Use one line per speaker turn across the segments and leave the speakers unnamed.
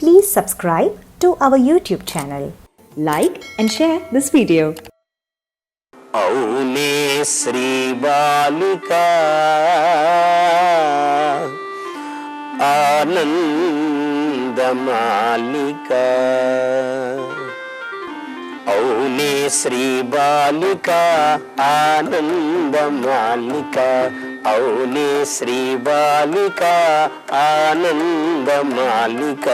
Please subscribe to our YouTube channel.
Like and share this video.
औने श्री बालिका आनंद मालिका औने श्री बालिका आनंद मालिका అవునే శ్రీ బాలిక ఆనందమాలిక.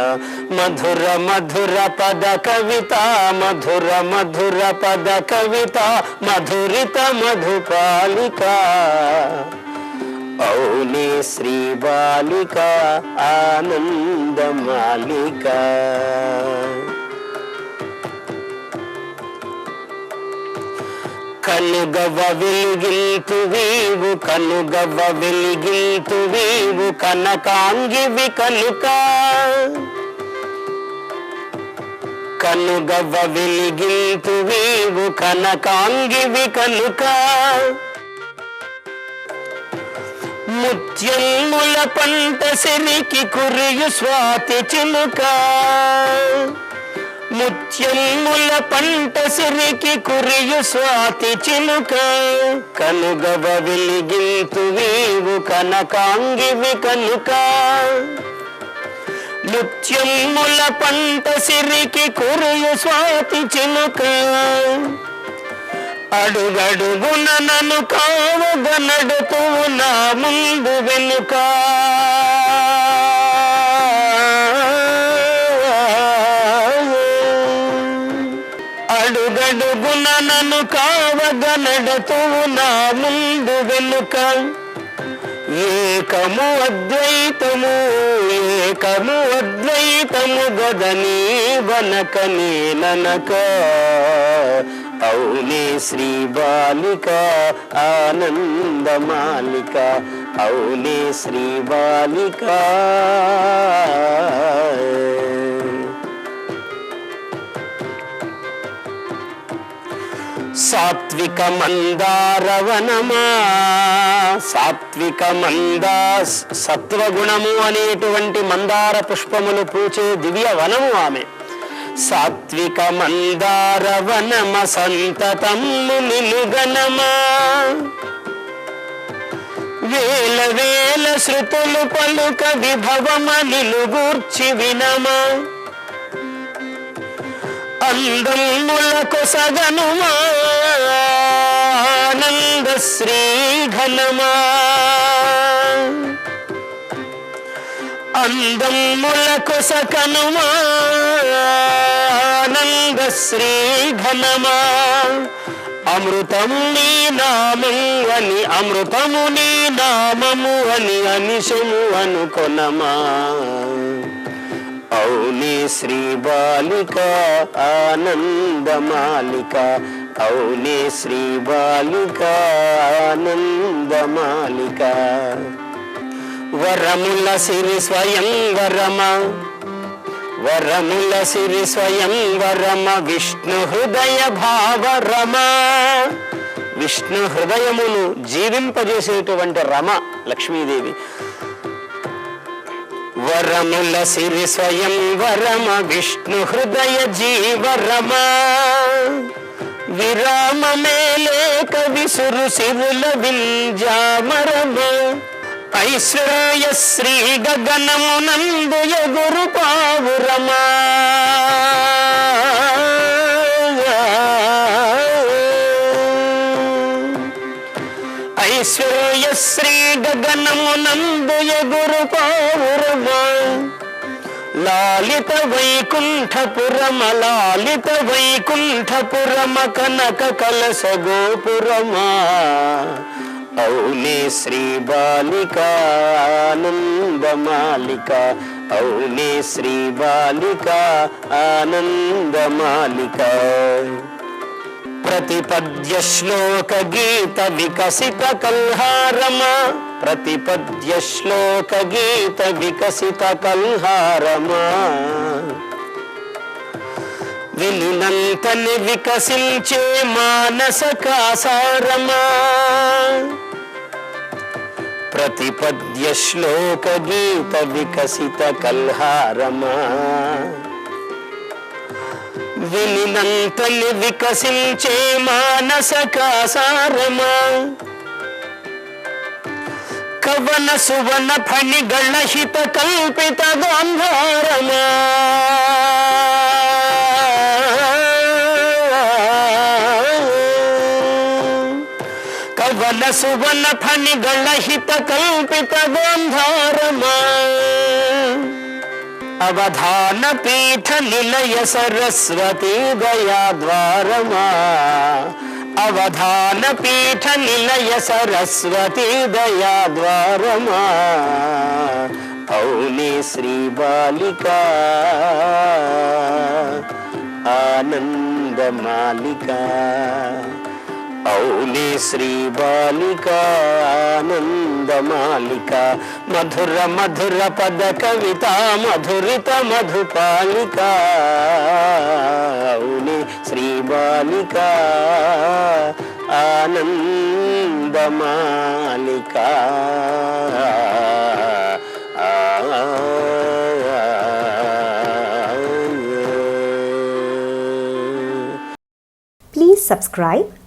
మధుర మధుర పద కవిత మధుర మధుర పద కవిత మధురిత మధుపాలిక అవునే శ్రీ బాలిక ఆనందమాలిక. కనుగవ వెలిగింతు వీవు కనుగవ వెలిగింతు వీవు కనకాంగివి కనుక కనుగవ వెలిగింతు వీవు కనకాంగివి కనుక ముత్యముల పంట సిరికి కురియు స్వాతి చిలుక. ముత్యముల పంట సిరికి కురియు స్వాతి చిలుక. కనుగవ వెలిగింతు వీవు కనకాంగివి కనుక. ముత్యముల పంట సిరికి కురియు స్వాతి చిలుక. అడుగడుగున నన్ను కావగనడుతూ నా ముందు వెనుక. అడుగడుగున నన్ను కావగ కావగనడుతూ నా ముందు వెనుక. ఏకము అద్వైతము ఏకము అద్వైతము గదని వనక నేననక అవునే శ్రీ బాలిక ఆనందమాలిక అవునే శ్రీ బాలిక. సాత్విక మందారవనమా సాత్విక మందా సత్వగుణము అనేటువంటి మందార పుష్పములు పూచే దివ్య వనము ఆమె. సాత్విక మందారవనమ సంతతమ్ము నిలుగనమా వేల వేల శృతులు పలుక విభవమ నిలుగూర్చి వినమా? అందములకు సగనుమా? ఆనంద శ్రీ ఘనమా అందములకు సకనుమా. ఆనంద శ్రీ ఘనమా అమృతము నీ నామము అని అమృతము నీ నామము అని అనిశము అనుకొనమా. అవునే శ్రీ బాలిక ఆనందమాలిక అవునే శ్రీ బాలిక ఆనందమాలిక వరముల సిరి స్వయం వరమ వరముల సిరి స్వయం వరమ విష్ణు హృదయ భావరమ విష్ణు హృదయమును జీవింపజేసేటువంటి రమ లక్ష్మీదేవి. వరముల సిరి స్వయం వరమ విష్ణు హృదయ జీవరమ విరామమే లేక విసురు సిరుల వింజామరమ. ఐశ్వర్య శ్రీ గగనమునందు ఎగురు పావురమా. ఐశ్వర్య శ్రీ గగనమునందు ఎగురు పావురమా. లాలిత వైకుంఠపురమ లాలిత వైకుంఠపురమ కనక కలస గోపురమా అవునే శ్రీ బాలిక ఆనందమాలిక అవునే శ్రీ బాలిక ఆనందమాలిక ప్రతిపద్య శ్లోక గీత వికసిత కల్హారమ ప్రతిపద్య శ్లోక గీత వికసిత కల్హారమ వినునంతని వికసించే మానస కాసారమా ప్రతిపద్య శ్లోక గీత వికసిత కల్హారమా వినినంతని వికసించే మానస కాసారమా? కవన సువన ఫణిగళ హిత కల్పిత గాంధారమా? కవన సువన ఫణిగళ హిత కల్పిత అవధాన పీఠ నిలయ సరస్వతి దయా ద్వారమా అవధాన పీఠ నిలయ సరస్వతి దయా ద్వారమా ఔని శ్రీ బాలిక ఆనందమాలిక ఔలి శ్రీ బాలిక ఆనందమాలిక మధుర మధుర పద కవిత మధురిత మధుపాలిక. ఔలి శ్రీ బాలిక ఆనందమాలిక
Please subscribe